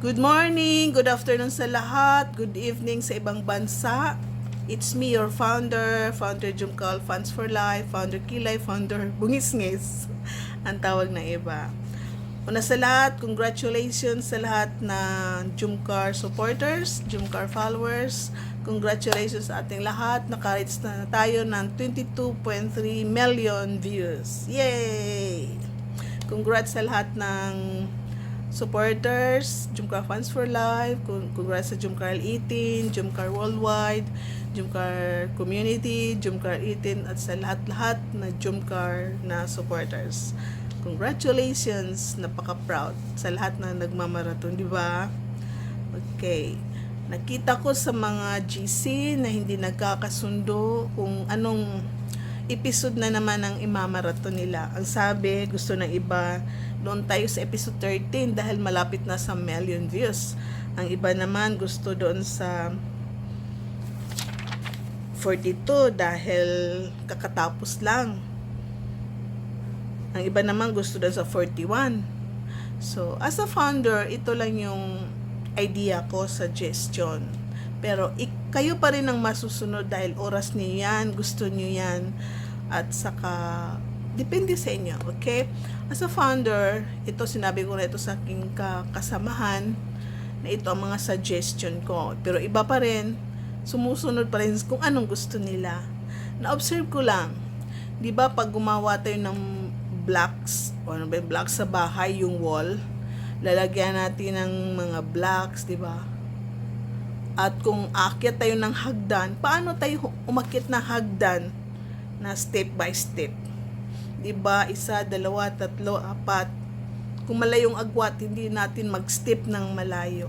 Good morning, good afternoon sa lahat, good evening sa ibang bansa. It's me, your founder, founder Jumkal Funds for Life, founder Kilay, founder Bungisngis, ang tawag na iba. Una sa lahat, congratulations sa lahat na Jumcar supporters, Jumcar followers. Congratulations sa ating lahat. Naka-reach na tayo ng 22.3 million views. Yay! Congrats sa lahat ng supporters, Jumcar Fans for Life, con- congrats sa Jumcar 18, Jumcar Worldwide, Jumcar Community, Jumcar 18, at sa lahat-lahat na Jumcar na supporters. Congratulations! Napaka-proud sa lahat na nagmamarathon, di ba? Okay. Nakita ko sa mga GC na hindi nagkakasundo kung anong episode na naman ang imamarathon nila. Ang sabi, gusto ng iba, doon tayo sa episode 13 dahil malapit na sa million views. Ang iba naman gusto doon sa 42 dahil kakatapos lang. Ang iba naman gusto doon sa 41. So, as a founder, ito lang yung idea ko, suggestion. Pero ik- kayo pa rin ang masusunod dahil oras niyo yan, gusto niyo yan, at saka depende sa inyo, okay? As a founder, ito sinabi ko na ito sa aking ka- kasamahan na ito ang mga suggestion ko. Pero iba pa rin, sumusunod pa rin kung anong gusto nila. Na-observe ko lang, di ba pag gumawa tayo ng blocks, o ano ba blocks sa bahay, yung wall, lalagyan natin ng mga blocks, di ba? At kung akyat tayo ng hagdan, paano tayo umakyat ng hagdan na step by step? 'Di ba? Isa, dalawa, tatlo, apat. Kung malayong agwat, hindi natin mag-step ng malayo.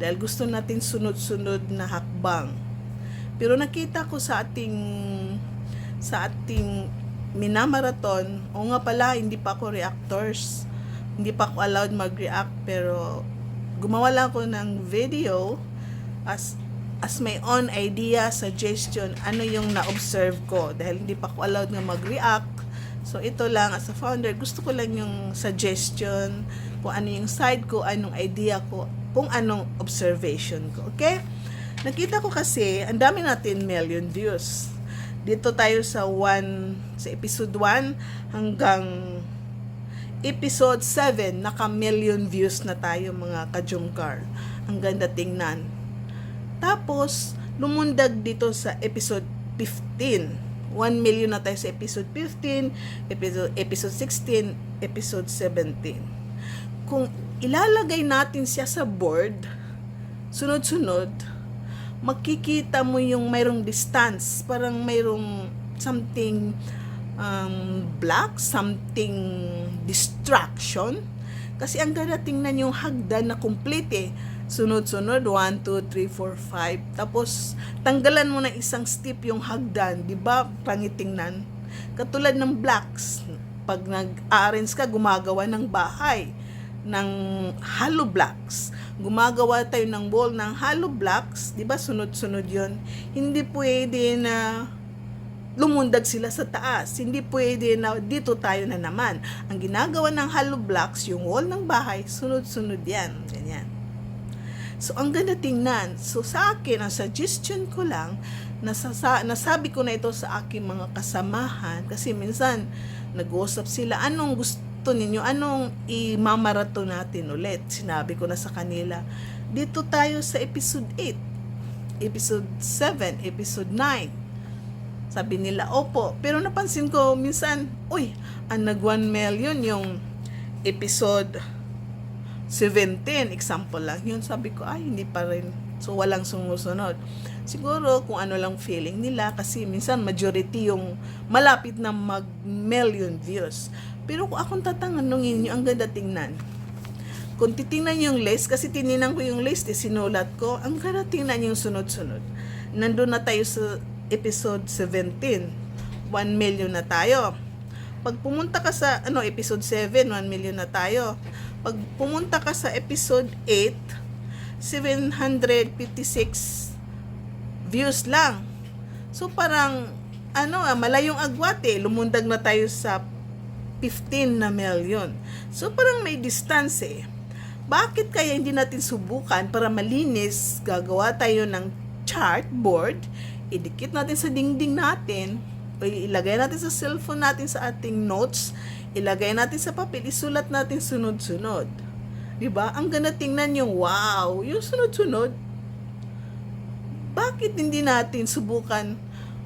Dahil gusto natin sunod-sunod na hakbang. Pero nakita ko sa ating sa ating minamarathon, o nga pala, hindi pa ako reactors. Hindi pa ako allowed mag-react, pero gumawa lang ako ng video as as my own idea, suggestion, ano yung na-observe ko. Dahil hindi pa ako allowed nga mag-react. So, ito lang, as a founder, gusto ko lang yung suggestion, kung ano yung side ko, anong idea ko, kung anong observation ko. Okay? Nakita ko kasi, ang dami natin million views. Dito tayo sa one, sa episode 1 hanggang episode 7, naka-million views na tayo mga kajungkar. Ang ganda tingnan. Tapos, lumundag dito sa episode 15. 1 million na tayo sa episode 15, episode, episode 16, episode 17. Kung ilalagay natin siya sa board, sunod-sunod, makikita mo yung mayroong distance, parang mayroong something um, black, something distraction. Kasi ang ganda tingnan yung hagdan na complete eh. Sunod-sunod, 1, 2, 3, 4, 5. Tapos, tanggalan mo na isang step yung hagdan. di ba Pangitingnan. Katulad ng blocks. Pag nag-arrange ka, gumagawa ng bahay ng hollow blocks. Gumagawa tayo ng wall ng hollow blocks. di ba Sunod-sunod yon Hindi pwede na lumundag sila sa taas. Hindi pwede na dito tayo na naman. Ang ginagawa ng hollow blocks, yung wall ng bahay, sunod-sunod yan. Ganyan. So, ang ganda tingnan. So, sa akin, ang suggestion ko lang, nasasa, nasabi ko na ito sa aking mga kasamahan, kasi minsan, nag-uusap sila, anong gusto ninyo, anong imamarato natin ulit. Sinabi ko na sa kanila, dito tayo sa episode 8, episode 7, episode 9, sabi nila, opo. Pero napansin ko, minsan, uy, ang nag 1 million yung episode 17, example lang. Yun, sabi ko, ay, hindi pa rin. So, walang sumusunod. Siguro, kung ano lang feeling nila, kasi minsan, majority yung malapit na mag-million views. Pero kung akong tatanganungin nyo, ang ganda tingnan. Kung titingnan yung list, kasi tininan ko yung list, eh, sinulat ko, ang ganda tingnan yung sunod-sunod. Nandun na tayo sa episode 17. 1 million na tayo. Pag pumunta ka sa ano episode 7, 1 million na tayo. Pag pumunta ka sa episode 8, 756 views lang. So parang ano, ah, malayong agwat eh. Lumundag na tayo sa 15 na million. So parang may distance eh. bakit kaya hindi natin subukan para malinis, gagawa tayo ng chart board, idikit natin sa dingding natin, o ilagay natin sa cellphone natin sa ating notes, ilagay natin sa papel, isulat natin sunod-sunod. 'Di ba? Ang ganda tingnan yung wow, yung sunod-sunod. Bakit hindi natin subukan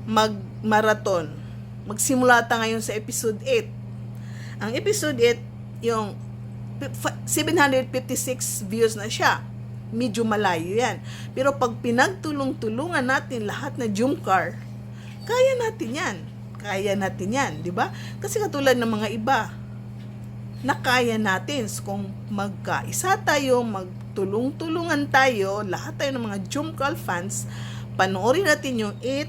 mag-marathon? Magsimula tayo ngayon sa episode 8. Ang episode 8, yung 756 views na siya. Medyo malayo yan. Pero pag pinagtulong-tulungan natin lahat na Jumcar, kaya natin yan. Kaya natin yan, di ba? Kasi katulad ng mga iba, na kaya natin. So, kung magkaisa tayo, magtulong-tulungan tayo, lahat tayo ng mga Jumcal fans, panoorin natin yung 8,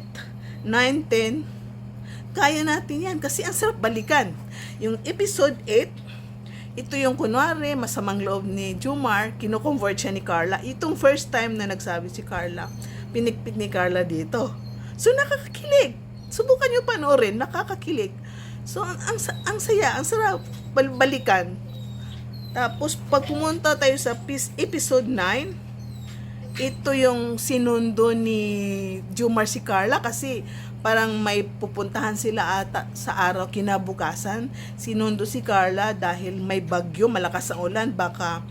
9, 10, kaya natin yan. Kasi ang sarap balikan. Yung episode 8, ito yung kunwari, masamang loob ni Jumar, kino-convert siya ni Carla. Itong first time na nagsabi si Carla, pinikpik ni Carla dito. So, nakakakilig. Subukan nyo panoorin, nakakakilig. So, ang, ang, ang saya, ang sarap bal- balikan. Tapos, pag pumunta tayo sa pis- episode 9, ito yung sinundo ni Jumar si Carla kasi parang may pupuntahan sila ata sa araw kinabukasan. Sinundo si Carla dahil may bagyo, malakas ang ulan, baka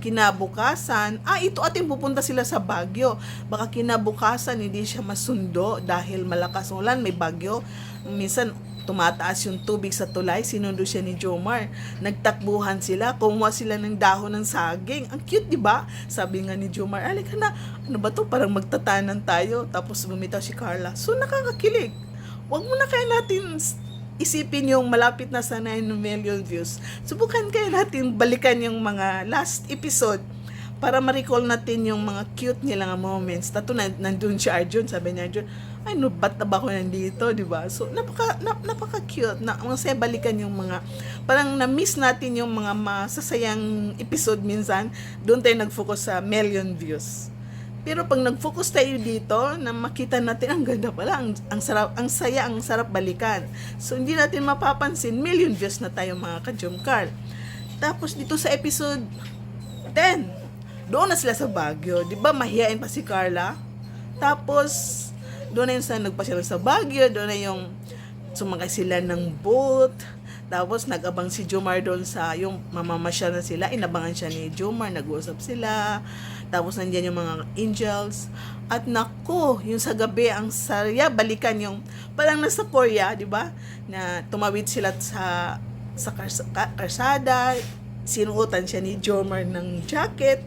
kinabukasan, ah, ito ating pupunta sila sa Bagyo. Baka kinabukasan, hindi siya masundo dahil malakas ulan, may bagyo. Minsan, tumataas yung tubig sa tulay, sinundo siya ni Jomar. Nagtakbuhan sila, kumuha sila ng dahon ng saging. Ang cute, di ba? Sabi nga ni Jomar, alika na, ano ba to? Parang magtatanan tayo. Tapos bumitaw si Carla. So, nakakakilig. Huwag mo na kaya natin isipin yung malapit na sa 9 million views. Subukan kaya natin balikan yung mga last episode para ma-recall natin yung mga cute nila nga moments. Tato na, nandun si Arjun, sabi ni Arjun, ay no, ba't na ba ako nandito, di ba? So, napaka, na, napaka-cute. Na, masaya balikan yung mga, parang na-miss natin yung mga masasayang episode minsan. Doon tayo nag-focus sa million views. Pero pag nag-focus tayo dito, na makita natin, ang ganda pala, ang, ang, sarap, ang saya, ang sarap balikan. So, hindi natin mapapansin, million views na tayo mga ka-Jumcar. Tapos dito sa episode 10, doon na sila sa Baguio. Di ba mahihain pa si Carla? Tapos, doon na yung sa nagpasyal sa Baguio, doon na yung sumakay sila ng boat. Tapos nag-abang si Jomar doon sa yung mamamasyal na sila, inabangan siya ni Jomar, nag-uusap sila. Tapos nandiyan yung mga angels. At nako, yung sa gabi ang sarya, balikan yung parang nasa Korea, 'di ba? Na tumawid sila sa sa kars- ka- karsada, sinuotan siya ni Jomar ng jacket.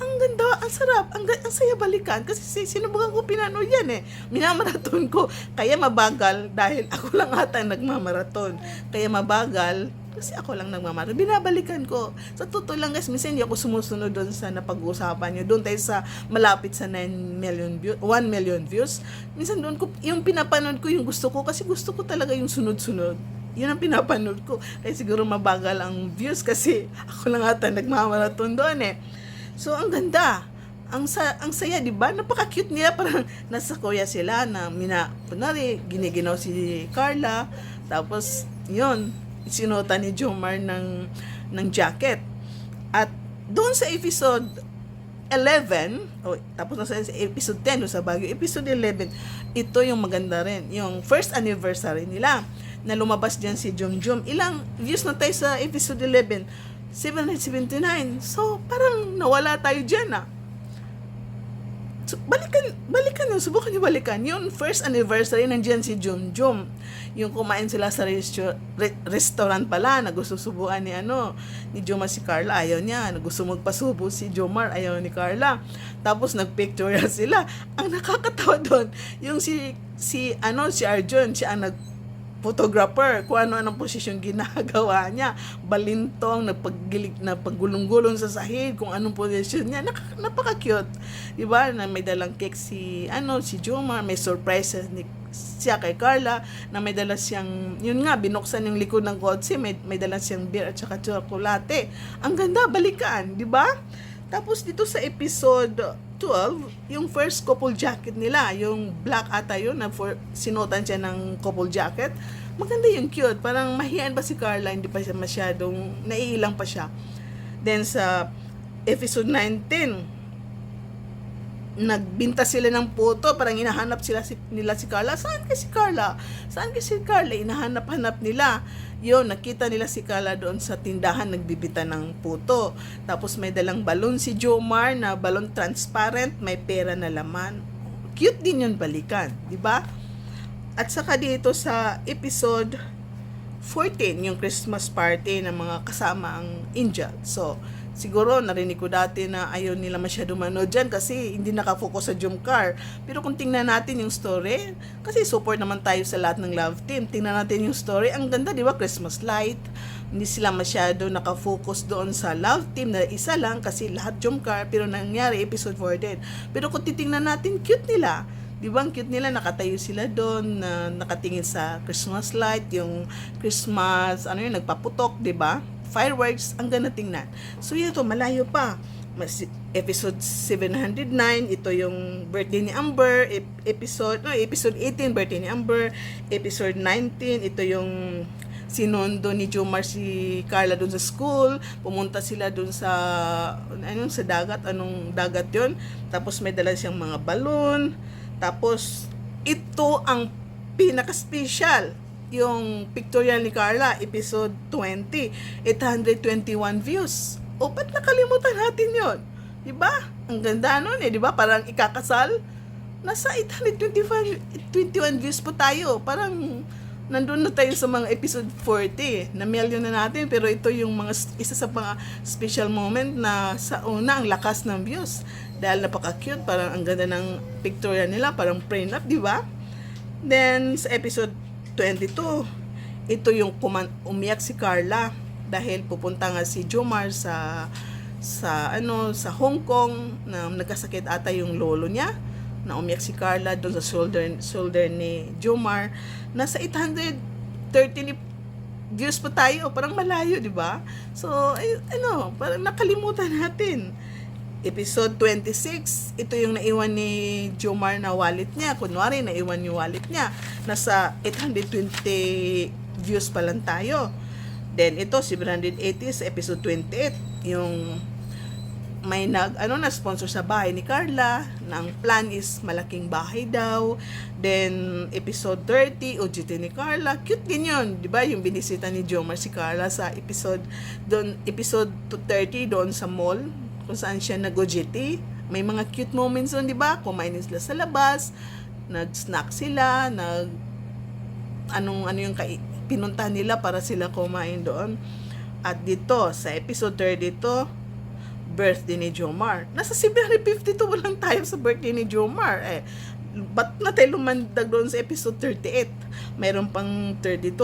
Ang ganda, ang sarap, ang, ang saya balikan kasi si- sinubukan ko pinanood yan eh. Minamaraton ko, kaya mabagal dahil ako lang ata nagmamaraton. Kaya mabagal kasi ako lang nagmamaraton. Binabalikan ko. Sa totoo lang guys, minsan hindi ako sumusunod doon sa napag-uusapan nyo. Doon tayo sa malapit sa 9 million views, 1 million views. Minsan doon ko, yung pinapanood ko yung gusto ko kasi gusto ko talaga yung sunod-sunod yun ang pinapanood ko. Kaya siguro mabagal ang views kasi ako lang ata nagmamaraton doon eh. So, ang ganda. Ang, sa, ang saya, di ba? Napaka-cute nila. Parang nasa kuya sila na mina, kunwari, giniginaw si Carla. Tapos, yun, sinuota ni Jomar ng, ng jacket. At doon sa episode 11, oh, tapos na sa episode 10, doon sa Baguio, episode 11, ito yung maganda rin. Yung first anniversary nila na lumabas dyan si Jum Jum. Ilang views na tayo sa episode 11? 779. So, parang nawala tayo dyan ah. So, balikan, balikan yun, subukan nyo balikan. Yung first anniversary, nandiyan si Jum Jum. Yung kumain sila sa resto- re- restaurant pala, na gusto subukan ni ano, ni Jomar si Carla, ayaw niya. Gusto magpasubo si Jomar, ayaw ni Carla. Tapos nagpicture sila. Ang nakakatawa doon, yung si, si, ano, si Arjun, siya ang nag photographer kung ano anong posisyon ginagawa niya. Balintong napaggilig na paggulong-gulong sa sahig kung anong posisyon niya. Nak- napaka-cute. Di ba na may dalang cake si ano si Jomar may surprise ni siya kay Carla na may dala siyang yun nga binuksan yung likod ng kotse may, may dala siyang beer at saka tsokolate ang ganda balikan di ba tapos dito sa episode 12, yung first couple jacket nila, yung black ata yun, na for, sinutan siya ng couple jacket. Maganda yung cute. Parang mahiyan pa si Carla, hindi pa siya masyadong, naiilang pa siya. Then sa episode 19, nagbinta sila ng puto, parang hinahanap sila si, nila si Carla. Saan ka si Carla? Saan ka si Carla? Hinahanap-hanap nila. Yun, nakita nila si Carla doon sa tindahan nagbibita ng puto. Tapos may dalang balon si Jomar na balon transparent, may pera na laman. Cute din yun balikan, di ba? At saka dito sa episode 14, yung Christmas party ng mga kasama ang angel. So, siguro narinig ko dati na ayaw nila masyado manood dyan kasi hindi nakafocus sa Jumcar. Pero kung tingnan natin yung story, kasi support naman tayo sa lahat ng love team. Tingnan natin yung story. Ang ganda, di ba? Christmas light. Hindi sila masyado nakafocus doon sa love team na isa lang kasi lahat Jumcar. Pero nangyari, episode 4 din. Pero kung titingnan natin, cute nila. Di ba ang cute nila, nakatayo sila doon, na nakatingin sa Christmas light, yung Christmas, ano yun, nagpaputok, di ba? Fireworks, ang ganda tingnan. So yun to, malayo pa. Mas, episode 709, ito yung birthday ni Amber, ep- episode, no, episode 18, birthday ni Amber, episode 19, ito yung sinundo ni Jomar si Carla doon sa school, pumunta sila doon sa ano sa dagat, anong dagat 'yon. Tapos may dala siyang mga balon. Tapos ito ang pinaka-special yung pictorial ni Carla, episode 20, 821 views. O, ba't nakalimutan natin yon? Di ba? Ang ganda nun eh, di ba? Parang ikakasal. Nasa 825, 21 views po tayo. Parang nandun na tayo sa mga episode 40 na million na natin pero ito yung mga isa sa mga special moment na sa una ang lakas ng views dahil napaka cute parang ang ganda ng pictorial nila parang prenup di ba then sa episode 22 ito yung umiyak si Carla dahil pupunta nga si Jomar sa sa ano sa Hong Kong na nagkasakit ata yung lolo niya na umiyak si Carla doon sa shoulder, shoulder ni Jomar. Nasa 830 ni views pa tayo. Parang malayo, di ba? So, ay, ano, parang nakalimutan natin. Episode 26, ito yung naiwan ni Jomar na wallet niya. Kunwari, naiwan yung wallet niya. Nasa 820 views pa lang tayo. Then, ito, 780 sa episode 28. Yung may nag ano na sponsor sa bahay ni Carla na plan is malaking bahay daw then episode 30 OGT ni Carla cute din yun di ba yung binisita ni Jomar si Carla sa episode doon episode 30 doon sa mall kung saan siya nag may mga cute moments doon di ba kumain sila sa labas nag-snack sila nag anong ano yung kai, pinunta nila para sila kumain doon at dito sa episode 32 birthday ni Jomar. Nasa 752 lang tayo sa birthday ni Jomar. Eh, ba't na tayo lumandag doon sa episode 38? Mayroon pang 32.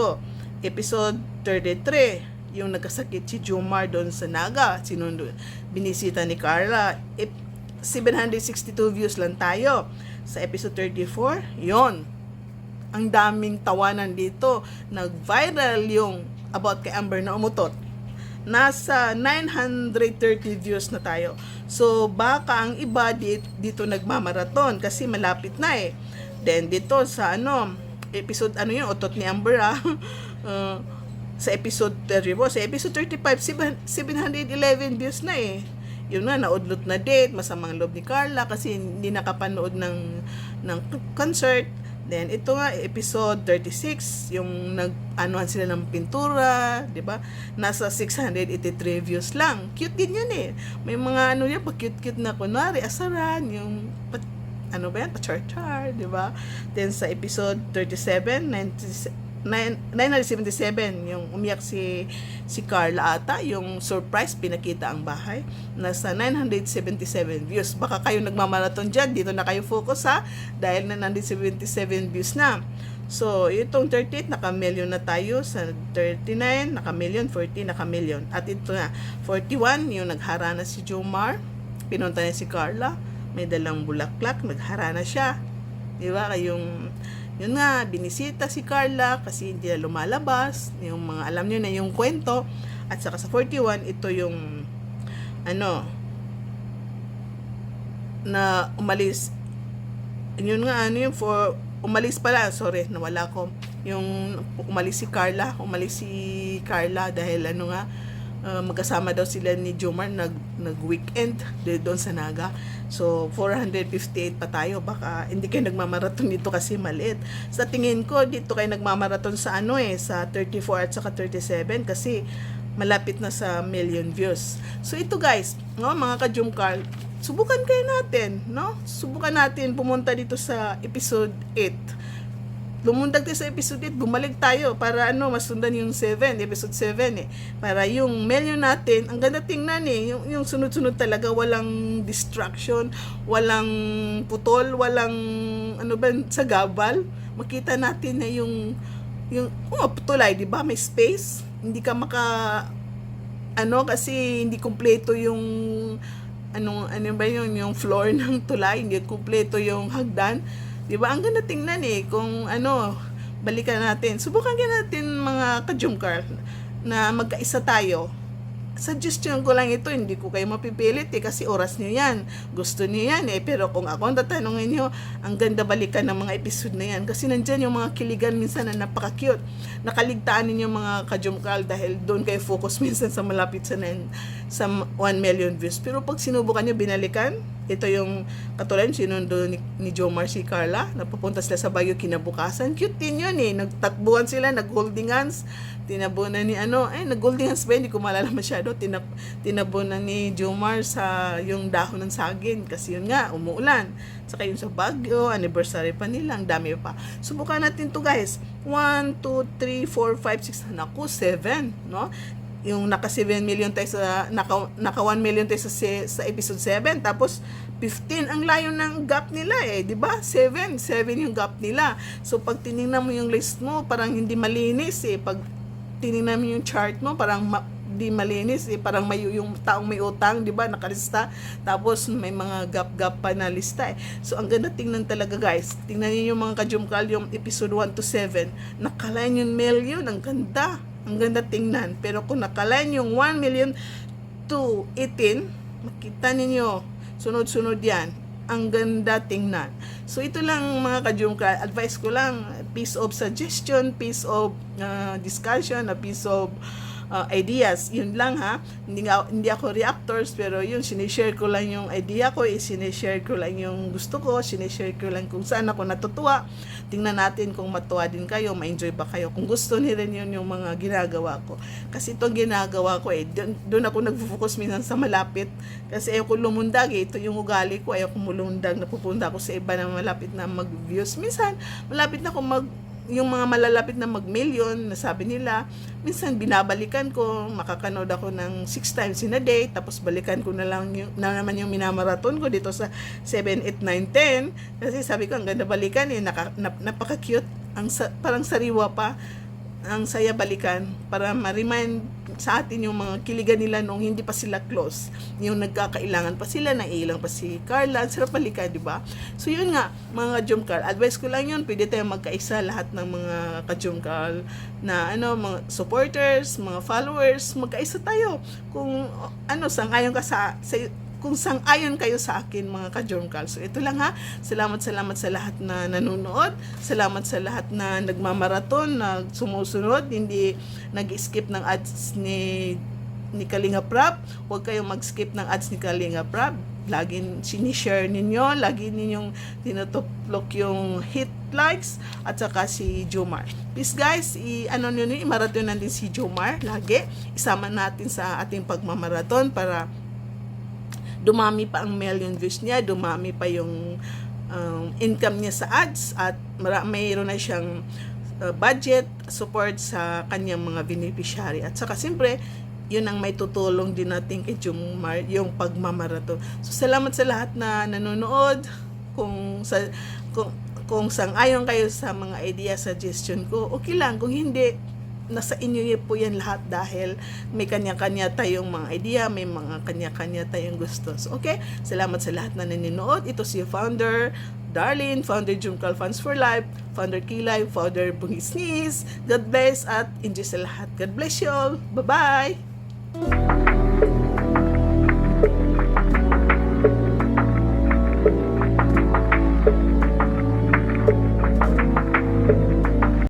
Episode 33, yung nagkasakit si Jomar doon sa Naga. Sinundo, binisita ni Carla. E, 762 views lang tayo. Sa episode 34, yon ang daming tawanan dito. Nag-viral yung about kay Amber na umutot nasa 930 views na tayo. So, baka ang iba dito, dito nagmamaraton kasi malapit na eh. Then, dito sa ano, episode, ano yun, utot ni Amber ah. uh, sa episode 34, sa episode 35, 711 views na eh. Yun na, naudlot na date, masamang loob ni Carla kasi hindi nakapanood ng, ng concert. Then, ito nga, episode 36, yung nag-anuhan sila ng pintura, di ba? Nasa 683 views lang. Cute din yan eh. May mga ano yan, pa-cute-cute na, kunwari, asaran, yung, pa, ano ba yan, pa-char-char, di ba? Then, sa episode 37, 97, 977 yung umiyak si si Carla ata yung surprise pinakita ang bahay nasa 977 views. Baka kayo nagmamarathon dyan dito na kayo focus ha? Dahil na 977 views na. So itong 38 naka million na tayo. Sa 39 naka million 40 naka million at ito na 41 yung nagharana si Jomar. Pinunta niya si Carla. May dalang bulaklak nagharana siya. Di ba? Kayong yun nga, binisita si Carla kasi hindi na lumalabas. Yung mga alam nyo na yung kwento. At saka sa 41, ito yung ano na umalis yun nga ano yung for umalis pala sorry nawala ko yung umalis si Carla umalis si Carla dahil ano nga uh, magkasama daw sila ni Jomar nag nag-weekend doon sa Naga. So 458 pa tayo baka hindi kayo nagmamarathon dito kasi maliit. Sa tingin ko dito kayo nagmamarathon sa ano eh sa 34 at saka 37 kasi malapit na sa million views. So ito guys, no, mga ka-Jum Carl, subukan kayo natin, no? Subukan natin pumunta dito sa episode 8 lumundag tayo sa episode 8, bumalik tayo para ano, masundan yung 7, episode 7 eh. Para yung menu natin, ang ganda tingnan eh, yung, yung sunod-sunod talaga, walang distraction, walang putol, walang ano ba, sa gabal. Makita natin na yung, yung, oh, putulay, di ba? May space. Hindi ka maka, ano, kasi hindi kumpleto yung, ano, ano ba yun, yung floor ng tulay, hindi kumpleto yung hagdan. Di ba? Ang ganda tingnan eh. Kung ano, balikan natin. Subukan ka natin mga kajumkar na magkaisa tayo. Suggestion ko lang ito, hindi ko kayo mapipilit eh, kasi oras niyo yan. Gusto niyo yan eh. Pero kung ako ang tatanungin niyo, ang ganda balikan ng mga episode na yan. Kasi nandyan yung mga kiligan minsan na napaka-cute. Nakaligtaan ninyo mga kajumkal dahil doon kayo focus minsan sa malapit sa, nen, sa 1 million views. Pero pag sinubukan niyo binalikan, ito yung katulad sinundo ni, ni Jomar si Carla. Napupunta sila sa Baguio kinabukasan. Cute din yun eh. Nagtakbuhan sila nag-holding hands tinabunan ni ano eh nag-holding hands ba? Hindi ko malala masyado. Tinap, tinabunan ni Jomar sa yung dahon ng saging. Kasi yun nga umuulan. Saka yun sa Baguio anniversary pa nila. Ang dami pa. Subukan natin to guys. 1, 2, 3, 4, 5, 6 naku 7 no yung naka 7 million tayo sa naka, naka 1 million tayo sa sa episode 7 tapos 15 ang layo ng gap nila eh, 'di ba? 7, 7 yung gap nila. So pag tiningnan mo yung list mo, parang hindi malinis eh. Pag tiningnan mo yung chart mo, parang ma- di malinis eh. Parang may yung taong may utang, 'di ba? Nakalista. Tapos may mga gap-gap pa na lista eh. So ang ganda tingnan talaga guys. Tingnan niyo yung mga kajumkal yung episode 1 to 7. Nakaline yung million, ang ganda. Ang ganda tingnan. Pero kung nakaline yung 1 million to 18, makita ninyo, sunod-sunod yan. Ang ganda tingnan. So ito lang mga kajungka, advice ko lang, piece of suggestion, piece of uh, discussion, a piece of uh, ideas. Yun lang ha. Hindi, nga, hindi ako reactors, pero yun, sinishare ko lang yung idea ko, eh, sinishare ko lang yung gusto ko, sinishare ko lang kung saan ako natutuwa. Tingnan natin kung matuwa din kayo, ma-enjoy ba kayo. Kung gusto ni rin yun yung mga ginagawa ko. Kasi itong ginagawa ko eh, doon ako nagfo-focus minsan sa malapit. Kasi ayoko lumundag eh. Ito yung ugali ko, ayoko mulundag. Napupunta ako sa iba na malapit na mag-views. Minsan, malapit na ako mag yung mga malalapit na mag-million, nasabi nila, minsan binabalikan ko, makakanood ako ng 6 times in a day, tapos balikan ko na lang yung, na naman yung minamaraton ko dito sa 7, 8, 9, 10. Kasi sabi ko, ang ganda balikan eh, naka, nap, napaka-cute, ang, parang sariwa pa, ang saya balikan para ma-remind sa atin yung mga kiligan nila nung hindi pa sila close. Yung nagkakailangan pa sila, naiilang pa si Carla. Ang sarap balikan, di ba? So, yun nga, mga Jumkal. Advice ko lang yun, pwede tayong magkaisa lahat ng mga ka-Jumkal na ano, mga supporters, mga followers, magkaisa tayo. Kung ano, sangayon ka sa, sa kung sang-ayon kayo sa akin mga ka-Jomcal. So ito lang ha. Salamat salamat sa lahat na nanonood. Salamat sa lahat na nagmamaraton, na sumusunod, hindi nag-skip ng ads ni ni Kalinga Prab. Huwag kayong mag-skip ng ads ni Kalinga Prab. Lagi sinishare ninyo, lagi ninyong tinutuplok yung hit likes at saka si Jomar. Please guys, i ano niyo i-marathon natin si Jomar lagi. Isama natin sa ating pagmamaraton para dumami pa ang million views niya, dumami pa yung um, income niya sa ads at mayroon na siyang uh, budget support sa kanyang mga beneficiary. At saka siyempre, yun ang may tutulong din natin kay Jumar, yung pagmamaraton. So, salamat sa lahat na nanonood. Kung sa kung, kung sang-ayon kayo sa mga idea suggestion ko, okay lang. Kung hindi, nasa inyo po yan lahat dahil may kanya-kanya tayong mga idea, may mga kanya-kanya tayong gusto. So, okay, salamat sa lahat na nanonood. Ito si founder Darlene, founder Jumcal Funds for Life, founder Kilay, founder Bungis Sneeze. God bless at enjoy sa lahat. God bless you all. Bye-bye!